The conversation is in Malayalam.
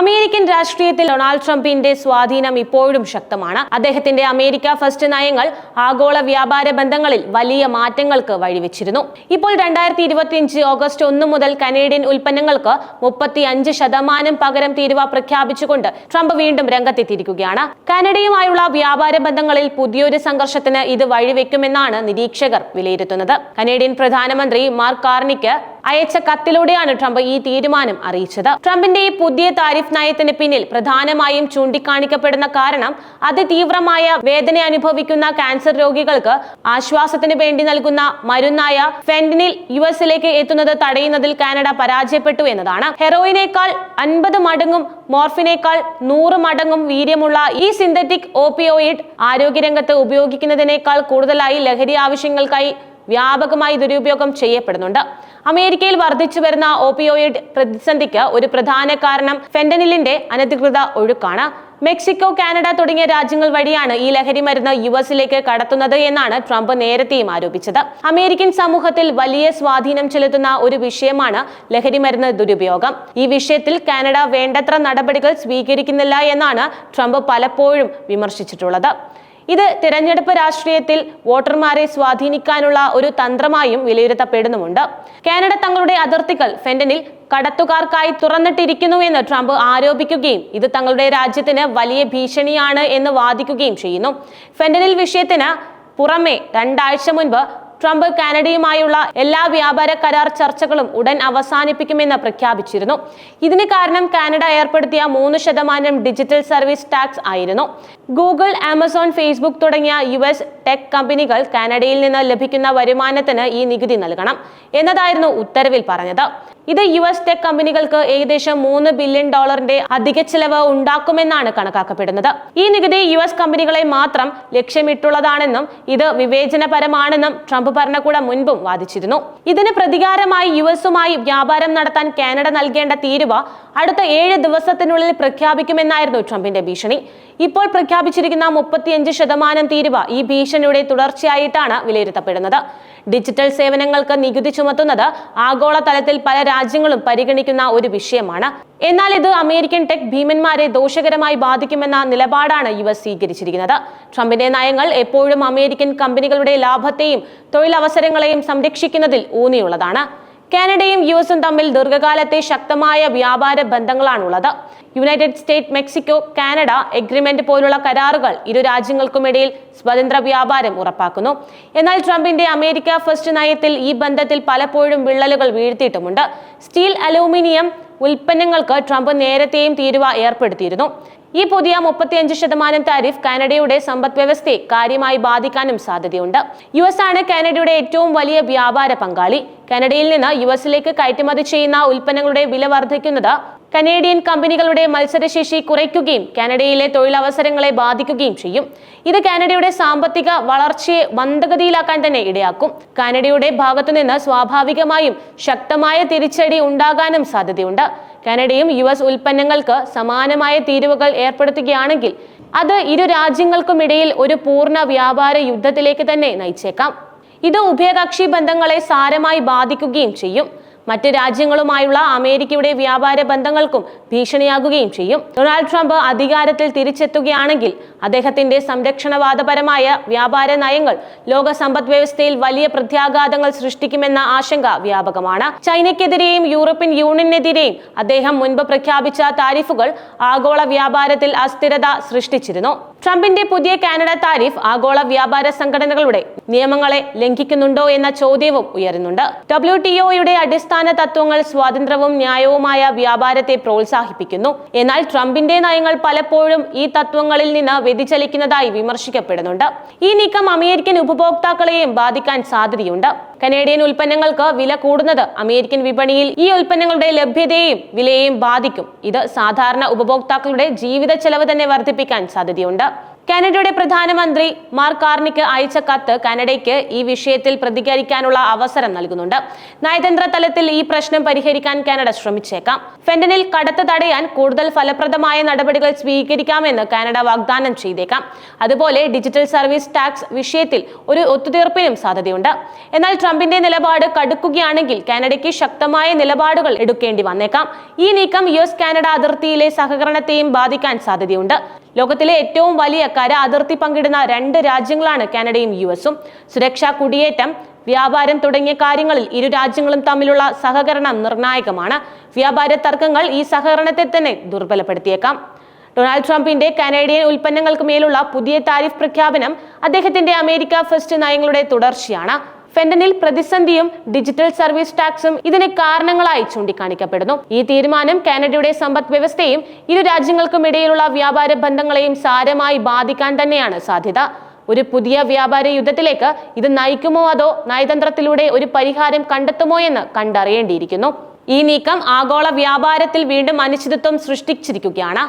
അമേരിക്കൻ രാഷ്ട്രീയത്തിൽ ഡൊണാൾഡ് ട്രംപിന്റെ സ്വാധീനം ഇപ്പോഴും ശക്തമാണ്. അദ്ദേഹത്തിന്റെ അമേരിക്ക ഫസ്റ്റ് നയങ്ങൾ ആഗോള വ്യാപാര ബന്ധങ്ങളിൽ വലിയ മാറ്റങ്ങൾക്ക് വഴിവെച്ചിരുന്നു. ഇപ്പോൾ രണ്ടായിരത്തി ഇരുപത്തിയഞ്ച് ഓഗസ്റ്റ് ഒന്ന് മുതൽ കനേഡിയൻ ഉൽപ്പന്നങ്ങൾക്ക് മുപ്പത്തി അഞ്ച് ശതമാനം പകരം തീരുവ പ്രഖ്യാപിച്ചുകൊണ്ട് ട്രംപ് വീണ്ടും രംഗത്തെത്തിയിരിക്കുകയാണ്. കാനഡയുമായുള്ള വ്യാപാര ബന്ധങ്ങളിൽ പുതിയൊരു സംഘർഷത്തിന് ഇത് വഴിവെക്കുമെന്നാണ് നിരീക്ഷകർ വിലയിരുത്തുന്നത്. കനേഡിയൻ പ്രധാനമന്ത്രി മാർക്ക് കാർണിക്ക് അയച്ച കത്തിലൂടെയാണ് ട്രംപ് ഈ തീരുമാനം അറിയിച്ചത്. ട്രംപിന്റെ ഈ പുതിയ താരിഫ് നയത്തിന് പിന്നിൽ പ്രധാനമായും ചൂണ്ടിക്കാണിക്കപ്പെടുന്ന കാരണം അതിതീവ്രമായ വേദന അനുഭവിക്കുന്ന ക്യാൻസർ രോഗികൾക്ക് ആശ്വാസത്തിന് വേണ്ടി നൽകുന്ന മരുന്നായ ഫെന്റിനിൽ യു എസിലേക്ക് എത്തുന്നത് തടയുന്നതിൽ കാനഡ പരാജയപ്പെട്ടു എന്നതാണ്. ഹെറോയിനേക്കാൾ അൻപത് മടങ്ങും മോർഫിനേക്കാൾ നൂറ് മടങ്ങും വീര്യമുള്ള ഈ സിന്തറ്റിക് ഓപ്പിയോയിഡ് ആരോഗ്യരംഗത്ത് ഉപയോഗിക്കുന്നതിനേക്കാൾ കൂടുതലായി ലഹരി ആവശ്യങ്ങൾക്കായി വ്യാപകമായി ദുരുപയോഗം ചെയ്യപ്പെടുന്നുണ്ട്. അമേരിക്കയിൽ വർദ്ധിച്ചു വരുന്ന ഓപ്പിയോയിഡ് പ്രതിസന്ധിക്ക് ഒരു പ്രധാന കാരണം ഫെന്റനിലിന്റെ അനധികൃത ഒഴുക്കാണ്. മെക്സിക്കോ കാനഡ തുടങ്ങിയ രാജ്യങ്ങൾ വഴിയാണ് ഈ ലഹരി മരുന്ന് യു എസിലേക്ക് കടത്തുന്നത് എന്നാണ് ട്രംപ് നേരത്തെയും ആരോപിച്ചത്. അമേരിക്കൻ സമൂഹത്തിൽ വലിയ സ്വാധീനം ചെലുത്തുന്ന ഒരു വിഷയമാണ് ലഹരി മരുന്ന് ദുരുപയോഗം. ഈ വിഷയത്തിൽ കാനഡ വേണ്ടത്ര നടപടികൾ സ്വീകരിക്കുന്നില്ല എന്നാണ് ട്രംപ് പലപ്പോഴും വിമർശിച്ചിട്ടുള്ളത്. ഇത് തിരഞ്ഞെടുപ്പ് രാഷ്ട്രീയത്തിൽ വോട്ടർമാരെ സ്വാധീനിക്കാനുള്ള ഒരു തന്ത്രമായും വിലയിരുത്തപ്പെടുന്നുമുണ്ട്. കാനഡ തങ്ങളുടെ അതിർത്തികൾ ഫെന്റനിൽ കടത്തുകാർക്കായി തുറന്നിട്ടിരിക്കുന്നു എന്ന് ട്രംപ് ആരോപിക്കുകയും ഇത് തങ്ങളുടെ രാജ്യത്തിന് വലിയ ഭീഷണിയാണ് എന്ന് വാദിക്കുകയും ചെയ്യുന്നു. ഫെന്റനിൽ വിഷയത്തിന് പുറമെ രണ്ടാഴ്ച മുൻപ് ട്രംപ് കാനഡയുമായുള്ള എല്ലാ വ്യാപാര കരാർ ചർച്ചകളും ഉടൻ അവസാനിപ്പിക്കുമെന്ന് പ്രഖ്യാപിച്ചിരുന്നു. ഇതിന് കാരണം കാനഡ ഏർപ്പെടുത്തിയ മൂന്ന് ശതമാനം ഡിജിറ്റൽ സർവീസ് ടാക്സ് ആയിരുന്നു. ഗൂഗിൾ ആമസോൺ ഫേസ്ബുക്ക് തുടങ്ങിയ യു എസ് ടെക് കമ്പനികൾ കാനഡയിൽ നിന്ന് ലഭിക്കുന്ന വരുമാനത്തിന് ഈ നികുതി നൽകണം എന്നതായിരുന്നു ഉത്തരവിൽ പറഞ്ഞത്. ഇത് യു എസ് ടെക് കമ്പനികൾക്ക് ഏകദേശം മൂന്ന് ബില്യൺ ഡോളറിന്റെ അധിക ചെലവ് ഉണ്ടാക്കുമെന്നാണ് കണക്കാക്കപ്പെടുന്നത്. ഈ നികുതി യു എസ് കമ്പനികളെ മാത്രം ലക്ഷ്യമിട്ടുള്ളതാണെന്നും ഇത് വിവേചനപരമാണെന്നും ട്രംപ് ഭരണകൂടം മുൻപും വാദിച്ചിരുന്നു. ഇതിന് പ്രതികാരമായി യു എസുമായി വ്യാപാരം നടത്താൻ കാനഡ നൽകേണ്ട തീരുവ അടുത്ത ഏഴ് ദിവസത്തിനുള്ളിൽ പ്രഖ്യാപിക്കുമെന്നായിരുന്നു ട്രംപിന്റെ ഭീഷണി. ഇപ്പോൾ പ്രഖ്യാപിച്ചിരിക്കുന്ന മുപ്പത്തിയഞ്ച് ശതമാനം തീരുവ ഈ ഭീഷണിയുടെ തുടർച്ചയായിട്ടാണ് വിലയിരുത്തപ്പെടുന്നത്. ഡിജിറ്റൽ സേവനങ്ങൾക്ക് നികുതി ചുമത്തുന്നത് ആഗോള തലത്തിൽ പല രാജ്യങ്ങളും പരിഗണിക്കുന്ന ഒരു വിഷയമാണ്. എന്നാൽ ഇത് അമേരിക്കൻ ടെക് ഭീമന്മാരെ ദോഷകരമായി ബാധിക്കുമെന്ന നിലപാടാണ് എസ് സ്വീകരിച്ചിരിക്കുന്നത്. ട്രംപിന്റെ നയങ്ങൾ എപ്പോഴും അമേരിക്കൻ കമ്പനികളുടെ ലാഭത്തെയും തൊഴിലവസരങ്ങളെയും സംരക്ഷിക്കുന്നതിൽ ഊന്നിയുള്ളതാണ്. കാനഡയും യു എസും തമ്മിൽ ദീർഘകാലത്തെ ശക്തമായ വ്യാപാര ബന്ധങ്ങളാണുള്ളത്. United state Mexico Canada agreement പോലുള്ള കരാറുകൾ ഇരു രാജ്യങ്ങൾക്കുമിടയിൽ സ്വതന്ത്ര വ്യാപാരം ഉറപ്പാക്കുന്നു. എന്നാൽ ട്രംപിന്റെ അമേരിക്ക ഫസ്റ്റ് നയത്തിൽ ഈ ബന്ധത്തിൽ പലപ്പോഴും വിള്ളലുകൾ വീഴ്ത്തിയിട്ടുമുണ്ട്. സ്റ്റീൽ അലൂമിനിയം ഉൽപ്പന്നങ്ങൾക്ക് ട്രംപ് നേരത്തെയും തീരുവ ഏർപ്പെടുത്തിയിരുന്നു. ഈ പുതിയ മുപ്പത്തിയഞ്ച് ശതമാനം താരിഫ് കാനഡയുടെ സമ്പദ് വ്യവസ്ഥയെ കാര്യമായി ബാധിക്കാനും സാധ്യതയുണ്ട്. യു എസ് ആണ് കാനഡയുടെ ഏറ്റവും വലിയ വ്യാപാര പങ്കാളി. കാനഡയിൽ നിന്ന് യു എസിലേക്ക് കയറ്റുമതി ചെയ്യുന്ന ഉൽപ്പന്നങ്ങളുടെ വില വർദ്ധിക്കുന്നത് കനേഡിയൻ കമ്പനികളുടെ മത്സരശേഷി കുറയ്ക്കുകയും കാനഡയിലെ തൊഴിലവസരങ്ങളെ ബാധിക്കുകയും ചെയ്യും. ഇത് കാനഡയുടെ സാമ്പത്തിക വളർച്ചയെ മന്ദഗതിയിലാക്കാൻ തന്നെ ഇടയാക്കും. കാനഡയുടെ ഭാഗത്തുനിന്ന് സ്വാഭാവികമായും ശക്തമായ തിരിച്ചടി ഉണ്ടാകാനും സാധ്യതയുണ്ട്. കാനഡയും യു എസ് ഉൽപ്പന്നങ്ങൾക്ക് സമാനമായ തീരുവകൾ ഏർപ്പെടുത്തുകയാണെങ്കിൽ അത് ഇരു രാജ്യങ്ങൾക്കുമിടയിൽ ഒരു പൂർണ വ്യാപാര യുദ്ധത്തിലേക്ക് തന്നെ നയിച്ചേക്കാം. ഇത് ഉഭയകക്ഷി ബന്ധങ്ങളെ സാരമായി ബാധിക്കുകയും ചെയ്യും. മറ്റ് രാജ്യങ്ങളുമായുള്ള അമേരിക്കയുടെ വ്യാപാര ബന്ധങ്ങൾക്കും ഭീഷണിയാകുകയും ചെയ്യും. ഡൊണാൾഡ് ട്രംപ് അധികാരത്തിൽ തിരിച്ചെത്തുകയാണെങ്കിൽ അദ്ദേഹത്തിന്റെ സംരക്ഷണവാദപരമായ വ്യാപാര നയങ്ങൾ ലോക സമ്പദ് വ്യവസ്ഥയിൽ വലിയ പ്രത്യാഘാതങ്ങൾ സൃഷ്ടിക്കുമെന്ന ആശങ്ക വ്യാപകമാണ്. ചൈനയ്ക്കെതിരെയും യൂറോപ്യൻ യൂണിയനെതിരെയും അദ്ദേഹം മുൻപ് പ്രഖ്യാപിച്ച താരിഫുകൾ ആഗോള വ്യാപാരത്തിൽ അസ്ഥിരത സൃഷ്ടിച്ചിരുന്നു. ട്രംപിന്റെ പുതിയ കാനഡ താരിഫ് ആഗോള വ്യാപാര സംഘടനകളുടെ നിയമങ്ങളെ ലംഘിക്കുന്നുണ്ടോ എന്ന ചോദ്യവും ഉയരുന്നുണ്ട്. ഡബ്ല്യു ടി ഒയുടെ അടിസ്ഥാന തത്വങ്ങൾ സ്വാതന്ത്ര്യവും ന്യായവുമായ വ്യാപാരത്തെ പ്രോത്സാഹിപ്പിക്കുന്നു. എന്നാൽ ട്രംപിന്റെ നയങ്ങൾ പലപ്പോഴും ഈ തത്വങ്ങളിൽ നിന്ന് വ്യതിചലിക്കുന്നതായി വിമർശിക്കപ്പെടുന്നുണ്ട്. ഈ നീക്കം അമേരിക്കൻ ഉപഭോക്താക്കളെയും ബാധിക്കാൻ സാധ്യതയുണ്ട്. കനേഡിയൻ ഉൽപ്പന്നങ്ങൾക്ക് വില കൂടുന്നത് അമേരിക്കൻ വിപണിയിൽ ഈ ഉൽപ്പന്നങ്ങളുടെ ലഭ്യതയെയും വിലയെയും ബാധിക്കും. ഇത് സാധാരണ ഉപഭോക്താക്കളുടെ ജീവിത ചെലവ് തന്നെ വർദ്ധിപ്പിക്കാൻ സാധ്യതയുണ്ട്. കാനഡയുടെ പ്രധാനമന്ത്രി മാർക്ക് കാർണിക്ക് അയച്ച കത്ത് കാനഡയ്ക്ക് ഈ വിഷയത്തിൽ പ്രതികരിക്കാനുള്ള അവസരം നൽകുന്നുണ്ട്. നയതന്ത്ര തലത്തിൽ ഈ പ്രശ്നം പരിഹരിക്കാൻ കാനഡ ശ്രമിച്ചേക്കാം. ഫെന്റനിൽ കടത്ത് തടയാൻ കൂടുതൽ ഫലപ്രദമായ നടപടികൾ സ്വീകരിക്കാമെന്ന് കാനഡ വാഗ്ദാനം ചെയ്തേക്കാം. അതുപോലെ ഡിജിറ്റൽ സർവീസ് ടാക്സ് വിഷയത്തിൽ ഒരു ഒത്തുതീർപ്പിനും സാധ്യതയുണ്ട്. എന്നാൽ ട്രംപിന്റെ നിലപാട് കടുക്കുകയാണെങ്കിൽ കാനഡയ്ക്ക് ശക്തമായ നിലപാടുകൾ എടുക്കേണ്ടി വന്നേക്കാം. ഈ നീക്കം യു എസ് കാനഡ അതിർത്തിയിലെ സഹകരണത്തെയും ബാധിക്കാൻ സാധ്യതയുണ്ട്. ലോകത്തിലെ ഏറ്റവും വലിയ കര അതിർത്തി പങ്കിടുന്ന രണ്ട് രാജ്യങ്ങളാണ് കാനഡയും യു എസും. സുരക്ഷാ കുടിയേറ്റം വ്യാപാരം തുടങ്ങിയ കാര്യങ്ങളിൽ ഇരു രാജ്യങ്ങളും തമ്മിലുള്ള സഹകരണം നിർണായകമാണ്. വ്യാപാര തർക്കങ്ങൾ ഈ സഹകരണത്തെ തന്നെ ദുർബലപ്പെടുത്തിയേക്കാം. ഡൊണാൾഡ് ട്രംപിന്റെ കനേഡിയൻ ഉൽപ്പന്നങ്ങൾക്ക് മേലുള്ള പുതിയ താരിഫ് പ്രഖ്യാപനം അദ്ദേഹത്തിന്റെ അമേരിക്ക ഫസ്റ്റ് നയങ്ങളുടെ തുടർച്ചയാണ്. ഫെന്റനിൽ പ്രതിസന്ധിയും ഡിജിറ്റൽ സർവീസ് ടാക്സും ഇതിന് കാരണങ്ങളായി ചൂണ്ടിക്കാണിക്കപ്പെടുന്നു. ഈ തീരുമാനം കാനഡയുടെ സമ്പദ് വ്യവസ്ഥയും ഇരു രാജ്യങ്ങൾക്കും ഇടയിലുള്ള വ്യാപാര ബന്ധങ്ങളെയും സാരമായി ബാധിക്കാൻ തന്നെയാണ് സാധ്യത. ഒരു പുതിയ വ്യാപാര യുദ്ധത്തിലേക്ക് ഇത് നയിക്കുമോ അതോ നയതന്ത്രത്തിലൂടെ ഒരു പരിഹാരം കണ്ടെത്തുമോ എന്ന് കണ്ടറിയേണ്ടിയിരിക്കുന്നു. ഈ നീക്കം ആഗോള വ്യാപാരത്തിൽ വീണ്ടും അനിശ്ചിതത്വം സൃഷ്ടിച്ചിരിക്കുകയാണ്.